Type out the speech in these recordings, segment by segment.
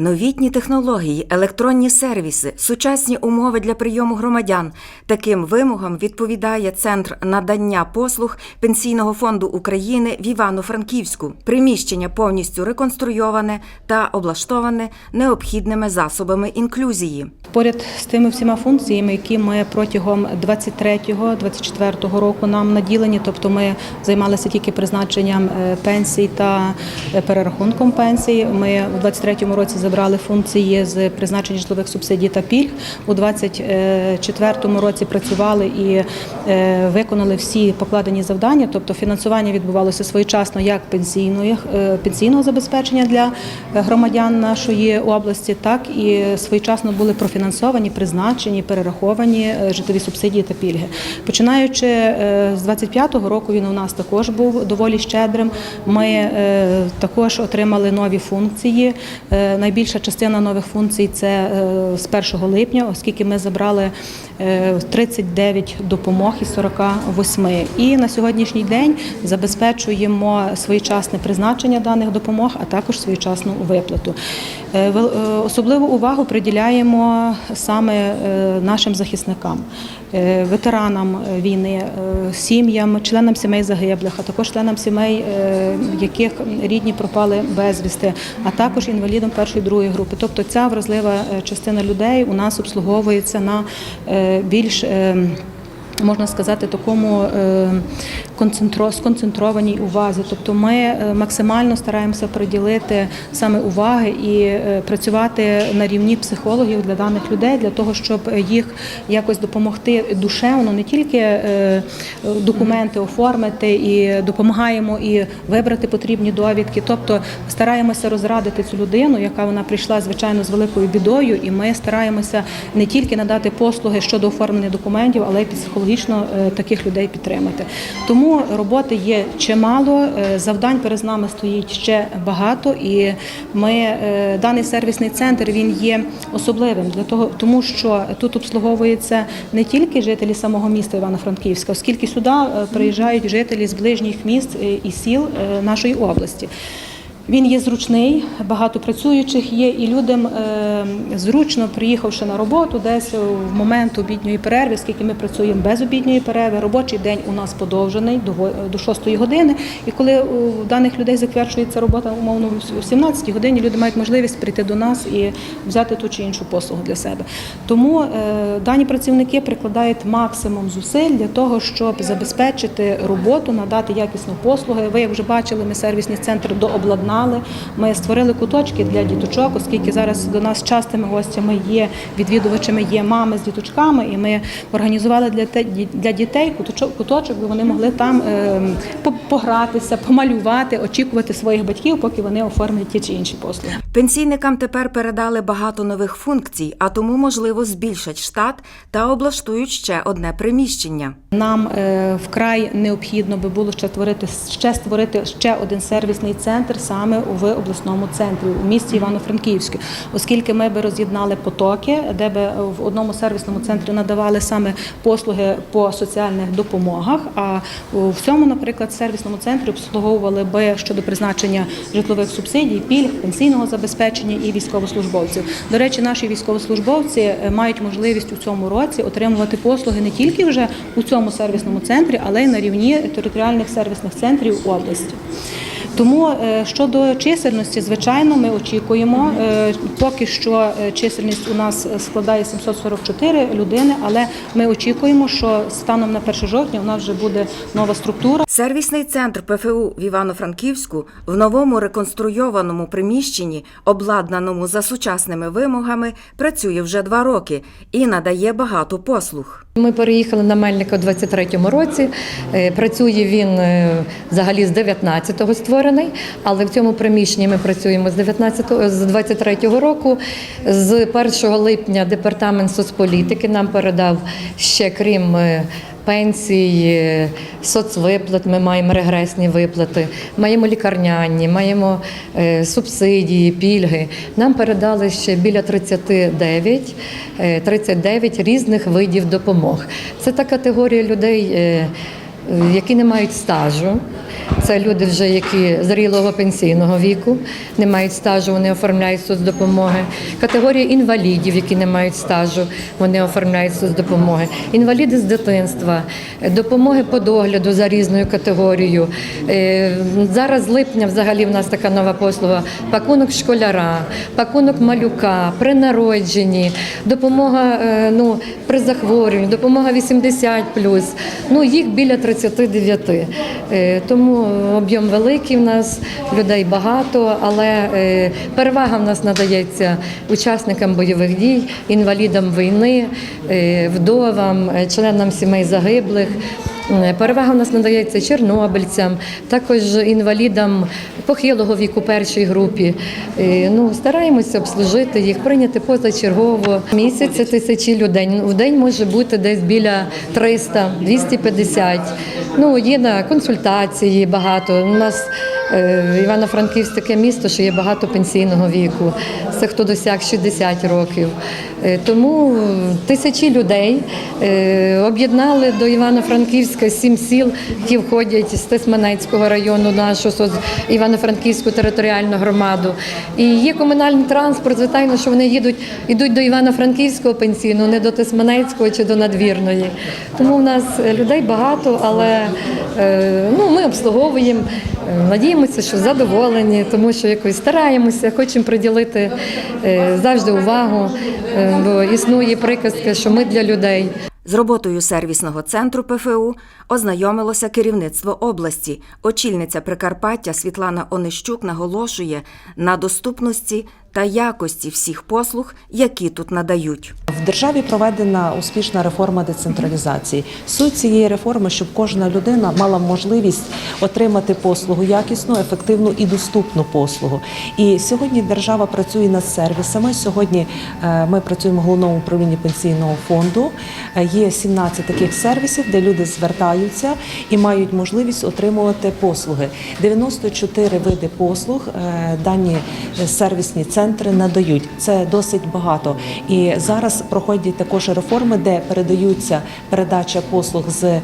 Новітні технології, електронні сервіси, сучасні умови для прийому громадян. Таким вимогам відповідає Центр надання послуг Пенсійного фонду України в Івано-Франківську. Приміщення повністю реконструйоване та облаштоване необхідними засобами інклюзії. Поряд з тими всіма функціями, які ми протягом 23-24 року нам наділені, тобто ми займалися тільки призначенням е, пенсій та е, перерахунком пенсій. Ми у 23-му році забрали функції з призначення житлових субсидій та пільг. У 24-му році працювали і е, виконали всі покладені завдання, тобто фінансування відбувалося своєчасно як пенсійного забезпечення для громадян нашої області, так і своєчасно були профінансовані, призначені, перераховані е, житлові субсидії та пільги. Починаючи е, з 25-го року, він у нас також був доволі щедрим. Ми е, також отримали нові функції. Найбільша частина нових функцій це з 1 липня, оскільки ми забрали е, 39 допомог із 48. І на сьогоднішній день забезпечуємо своєчасне призначення даних допомог, а також своєчасну виплату. Особливу увагу приділяємо саме е, нашим захисникам, е, ветеранам війни, е, сім'ям, членам сімей загиблих, а також членам сімей, яких рідні пропали безвісти, а також інвалідам першої другої групи. Тобто ця вразлива частина людей у нас обслуговується на більш Можна сказати, такому сконцентрованій увазі. Тобто ми е, максимально стараємося приділити саме уваги і е, працювати на рівні психологів для даних людей, для того, щоб їх якось допомогти душевно, не тільки е, документи оформити і допомагаємо і вибрати потрібні довідки. Тобто стараємося розрадити цю людину, яка вона прийшла звичайно з великою бідою, і ми стараємося не тільки надати послуги щодо оформлення документів, але й психологічно таких людей підтримати. Тому роботи є чимало, е, завдань перед нами стоїть ще багато, і ми е, даний сервісний центр він є особливим для того, тому що тут обслуговуються не тільки жителі самого міста Івано-Франківська, оскільки сюди е, приїжджають жителі з ближніх міст і сіл нашої області. Він є зручний, багато працюючих є, і людям е, зручно, приїхавши на роботу, десь в момент обідньої перерви, оскільки ми працюємо без обідньої перерви, робочий день у нас подовжений до, во- 6 години. І коли у даних людей закінчується робота, умовно о 17 годині, люди мають можливість прийти до нас і взяти ту чи іншу послугу для себе. Тому е, дані працівники прикладають максимум зусиль для того, щоб забезпечити роботу, надати якісну послуги. Ви, як вже бачили, ми сервісний центр дообладнали. Ми створили куточки для діточок, оскільки зараз до нас частими гостями є відвідувачами, є мами з діточками, і ми організували для для дітей куточок, де вони могли там е, погратися, помалювати, очікувати своїх батьків, поки вони оформлять ті чи інші послуги. Пенсійникам тепер передали багато нових функцій, а тому, можливо, збільшать штат та облаштують ще одне приміщення. Нам е, вкрай необхідно би було ще створити ще створити ще один сервісний центр саме в обласному центрі у місті Івано-Франківську, оскільки ми би роз'єднали потоки, де би в одному сервісному центрі надавали саме послуги по соціальних допомогах. А у всьому, наприклад, сервісному центрі обслуговували би щодо призначення житлових субсидій, пільг, пенсійного забезпечення і військовослужбовців. До речі, наші військовослужбовці е, мають можливість у цьому році отримувати послуги не тільки вже у цьому сервісному центрі, але й на рівні територіальних сервісних центрів області. Тому е, щодо чисельності, звичайно, ми очікуємо. е, Поки що е, чисельність у нас складає 744 людини, але ми очікуємо, що станом на 1 жовтня у нас вже буде нова структура. Сервісний центр ПФУ в Івано-Франківську в новому реконструйованому приміщенні, обладнаному за сучасними вимогами, працює вже два роки і надає багато послуг. Ми переїхали на Мельника у 23-му році. Працює він взагалі з 19-го створений, але в цьому приміщенні ми працюємо з 19-го, з 23-го року. З 1 липня департамент соцполітики нам передав ще крім. е, Пенсій, е, соцвиплат, ми маємо регресні виплати, маємо лікарняні, маємо е, субсидії, пільги. Нам передали ще біля 39, е, 39 різних видів допомог. Це та категорія людей, які не мають стажу. Це люди, вже які зрілого пенсійного віку, не мають стажу, вони оформляють соцдопомоги. Категорія інвалідів, які не мають стажу, вони оформляють соцдопомоги. Інваліди з дитинства, допомоги по догляду за різною категорією. Е, Зараз липня взагалі в нас така нова послуга: пакунок школяра, пакунок малюка, при народженні, допомога е, ну, при захворюванні, допомога 80 Ну їх біля 39. Е, Тому об'єм великий в нас, людей багато, але е, перевага в нас надається учасникам бойових дій, інвалідам війни, е, вдовам, е, членам сімей загиблих. Перевага в нас надається чорнобильцям, також інвалідам похилого віку першій групі. Ну, стараємося обслужити їх, прийняти позачергово. Місяця тисячі людей. В день може бути десь біля 300, 250. Ну, є на консультації багато. У нас е, Івано-Франківськ таке місто, що є багато пенсійного віку. Це хто досяг 60 років. Е, Тому тисячі людей е, об'єднали до Івано-Франківська сім сіл, які входять з Тисменецького району, нашу Івано-Франківську територіальну громаду. І є комунальний транспорт, звичайно, що вони їдуть, йдуть до Івано-Франківського пенсійного, не до Тисменецького чи до надвірної. Тому в нас е, людей багато, але ну, ми обслуговуємо. Е, Надіємося, що задоволені, тому що якось стараємося, хочемо приділити е, завжди увагу, е, бо існує приказка, що ми для людей. З роботою сервісного центру ПФУ ознайомилося керівництво області. Очільниця Прикарпаття Світлана Онищук наголошує на доступності та якості всіх послуг, які тут надають. В державі проведена успішна реформа децентралізації. Суть цієї реформи, щоб кожна людина мала можливість отримати послугу якісну, ефективну і доступну послугу. І сьогодні держава працює над сервісами. Сьогодні е, ми працюємо в головному управлінні пенсійного фонду. Е, Є 17 таких сервісів, де люди звертаються і мають можливість отримувати послуги. 94 види послуг е, дані сервісні центри надають. Це досить багато. І зараз проходять також реформи, де передаються передача послуг з е,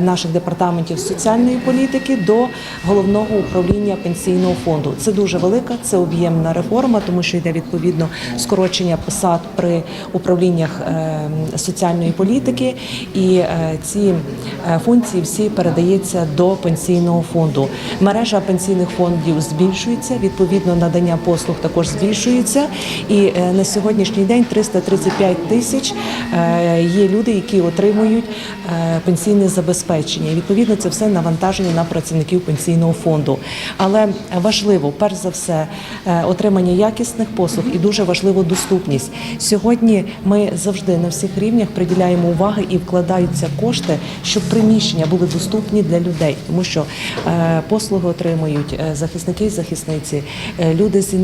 наших департаментів соціальної політики до головного управління пенсійного фонду. Це дуже велика, це об'ємна реформа, тому що йде відповідно скорочення посад при управліннях е, соціальної політики, і е, ці функції всі передаються до пенсійного фонду. Мережа пенсійних фондів збільшується, відповідно надання послуг також збільшується. І е, на сьогоднішній день 335 тисяч е, є люди, які отримують е, пенсійне забезпечення. Відповідно це все навантаження на працівників пенсійного фонду. Але важливо, перш за все, отримання якісних послуг і дуже важливо доступність. Сьогодні ми завжди на всіх рівнях приділяємо уваги і вкладаються кошти, щоб приміщення були доступні для людей, тому що послуги отримують захисники і захисниці, люди з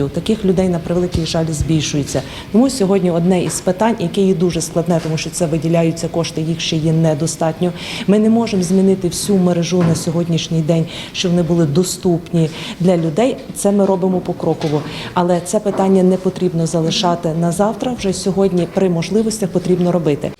інвалідністю. Таких людей на превеликий жаль збільшується. Тому сьогодні одне із питань, яке є дуже складне, тому що це виділяються кошти, їх ще є недостатньо. Ми не можемо змінити всю мережу на сьогоднішній день, щоб вони були доступні для людей. Це ми робимо покроково, але це питання не потрібно залишати на завтра. Вже сьогодні при можливостях потрібно робити.